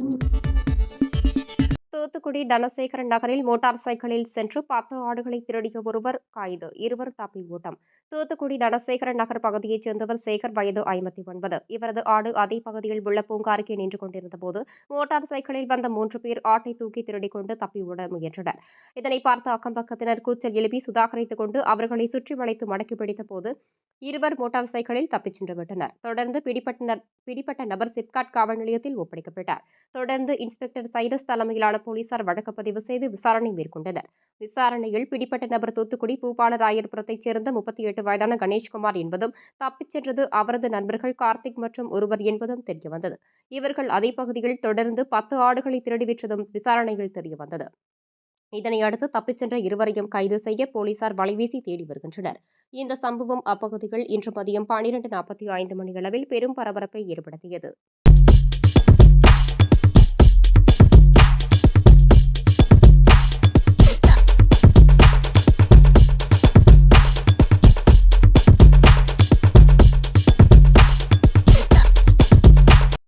Thank you. Thoothukudi Dhanasekaran நகரில் motor சைக்கிளில் சென்று பத்து ஆடுகளை திருடிய ஒருவர் கைது. இருவர் தப்பி ஓட்டம். தூத்துக்குடி தனசேகரன் நகர் பகுதியைச் சேர்ந்தவர் சேகர் வயது ஐம்பத்தி ஒன்பது. இவரது ஆடு அதே பகுதியில் உள்ள பூங்காருக்கே நின்று கொண்டிருந்த போது மோட்டார் சைக்கிளில் வந்த மூன்று பேர் ஆட்டை தூக்கி திருடிக் கொண்டு தப்பி ஓட முயன்றனர். இதனை பார்த்த அக்கம்பக்கத்தினர் கூச்சல் எழுப்பி சுதாகரித்துக் கொண்டு அவர்களை சுற்றி வளைத்து மடக்கி பிடித்த போது இருவர் மோட்டார் சைக்கிளில் தப்பிச் சென்று விட்டனர். தொடர்ந்து பிடிபட்ட ந- பிடிப்பட்ட நபர் சிப்காட் காவல் நிலையத்தில் ஒப்படைக்கப்பட்டார். தொடர்ந்து இன்ஸ்பெக்டர் சைரஸ் தலைமையிலான போலீசார் வழக்கு பதிவு செய்து விசாரணை மேற்கொண்டனர். விசாரணையில் பிடிப்பட்ட நபர் தூத்துக்குடி பூபாலராயர்புரத்தைச் சேர்ந்த முப்பத்தி எட்டு வயதான கணேஷ்குமார் என்பதும் தப்பிச் சென்றது அவரது நண்பர்கள் கார்த்திக் மற்றும் ஒருவர் என்பதும் தெரியவந்தது. இவர்கள் அதே பகுதியில் தொடர்ந்து பத்து ஆடுகளை திருடி விற்றதும் விசாரணையில் தெரியவந்தது. இதனை அடுத்து தப்பிச் சென்ற இருவரையும் கைது செய்ய போலீசார் வலைவீசி தேடி வருகின்றனர். இந்த சம்பவம் அப்பகுதியில் இன்று மதியம் பனிரெண்டு நாற்பத்தி ஐந்து மணியளவில் பெரும் பரபரப்பை ஏற்படுத்தியது.